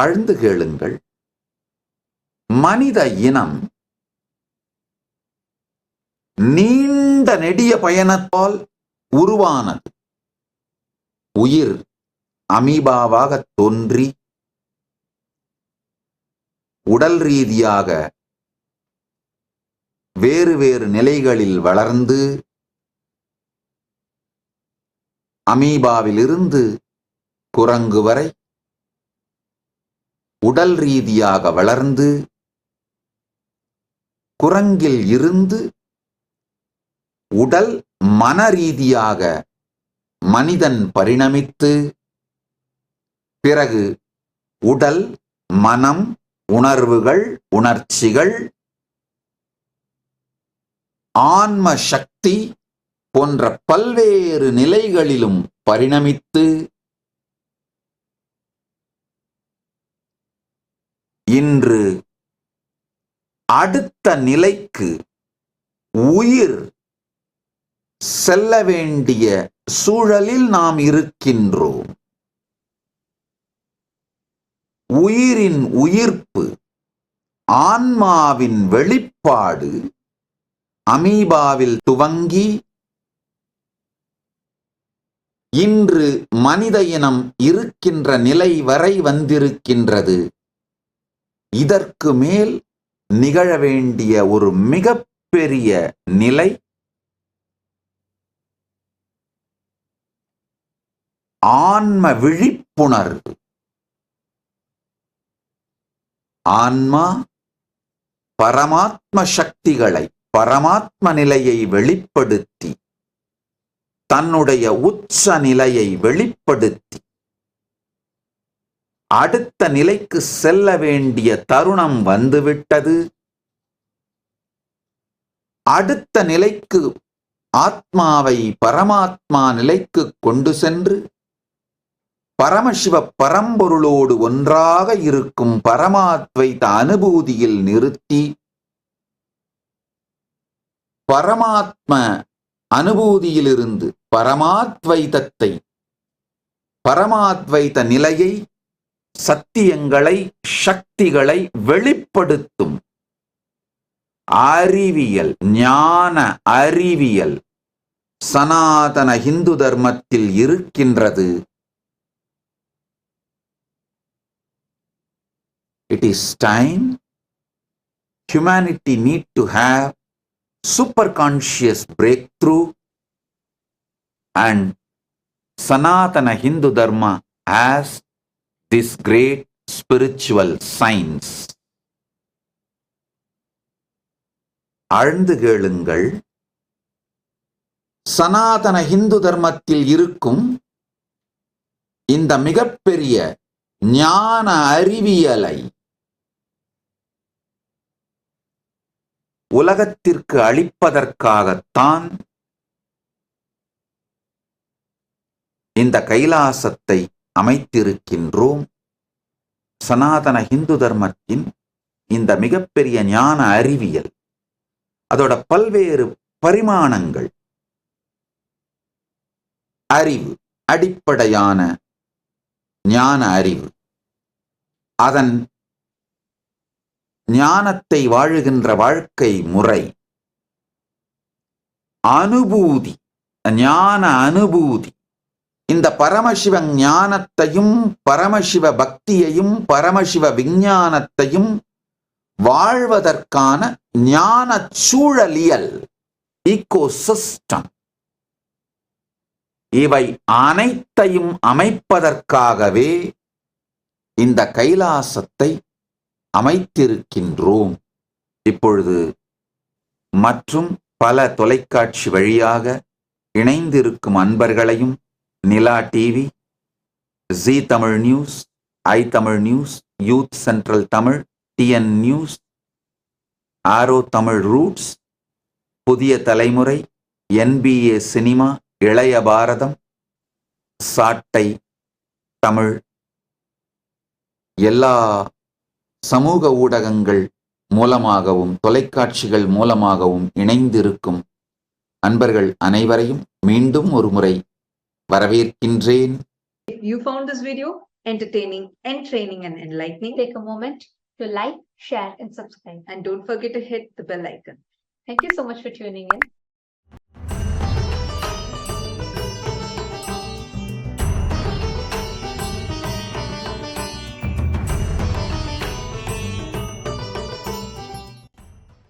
ஆழ்ந்து கேளுங்கள். மனித இனம் நீண்ட நெடிய பயணத்தால் உருவானது. உயிர் அமீபாவாக தோன்றி உடல் ரீதியாக வேறு வேறு நிலைகளில் வளர்ந்து அமீபாவிலிருந்து குரங்கு வரை உடல் ரீதியாக வளர்ந்து குரங்கில் இருந்து உடல் மன ரீதியாக மனிதன் பரிணமித்து பிறகு உடல் மனம் உணர்வுகள் உணர்ச்சிகள் ஆன்ம சக்தி போன்ற பல்வேறு நிலைகளிலும் பரிணமித்து இன்று அடுத்த நிலைக்கு உயிர் செல்ல வேண்டிய சூழலில் நாம் இருக்கின்றோம். உயிரின் உயிர்ப்பு ஆன்மாவின் வெளிப்பாடு அமீபாவில் துவங்கி இன்று மனித இனம் இருக்கின்ற நிலை வரை வந்திருக்கின்றது. இதற்கு மேல் நிகழ வேண்டிய ஒரு மிகப்பெரிய நிலை ஆன்ம விழிப்புணர்வு. ஆன்மா பரமாத்ம சக்திகளை பரமாத்ம நிலையை வெளிப்படுத்தி தன்னுடைய உச்ச நிலையை வெளிப்படுத்தி அடுத்த நிலைக்கு செல்ல வேண்டிய தருணம் வந்துவிட்டது. அடுத்த நிலைக்கு ஆத்மாவை பரமாத்மா நிலைக்கு கொண்டு சென்று பரமசிவ பரம்பொருளோடு ஒன்றாக இருக்கும் பரமாத்வைத அனுபூதியில் நிறுத்தி பரமாத்ம அனுபூதியிலிருந்து பரமாத்வைதத்தை பரமாத்வைத நிலையை சத்தியங்களை சக்திகளை வெளிப்படுத்தும் அறிவியல் ஞான அறிவியல் சனாதன இந்து தர்மத்தில் இருக்கின்றது it is time humanity need to have super conscious breakthrough and Sanatana Hindu Dharma has this great spiritual science ஆழ்ந்து கேளுங்கள். சனாதன இந்து தர்மத்தில் இருக்கும் இந்த மிகப்பெரிய ஞான அறிவியலை உலகத்திற்கு அளிப்பதற்காகத்தான் இந்த கைலாசத்தை அமைத்திருக்கின்றோம். சனாதன இந்து தர்மத்தின் இந்த மிகப்பெரிய ஞான அறிவியல் அதோட பல்வேறு பரிமாணங்கள் அறிவு அடிப்படையான ஞான அறிவு அதன் ஞானத்தை வாழுகின்ற வாழ்க்கை முறை அனுபூதி ஞான அனுபூதி இந்த பரமசிவ ஞானத்தையும் பரமசிவ பக்தியையும் பரமசிவ விஞ்ஞானத்தையும் வாழ்வதற்கான ஞான சூழலியல் ஈகோசிஸ்டம் இவை அனைத்தையும் அமைப்பதற்காகவே இந்த கைலாசத்தை அமைத்திருக்கின்றோம். இப்பொழுது மற்றும் பல தொலைக்காட்சி வழியாக இணைந்திருக்கும் அன்பர்களையும் Nila TV G Tamil news I Tamil news youth central Tamil TN news arrow Tamil roots Puthiya Thalaimurai NBA cinema இளைய பாரதம் சாட்டை தமிழ் எல்லா சமூக ஊடகங்கள் மூலமாகவும் தொலைக்காட்சிகள் மூலமாகவும் இணைந்திருக்கும் அன்பர்கள் அனைவரையும் மீண்டும் ஒரு முறை வரவேற்கின்றேன் you found this video entertaining, entraining, and enlightening. Take a moment to like, share, and subscribe. And don't forget to hit the bell icon. Thank you so much for tuning in.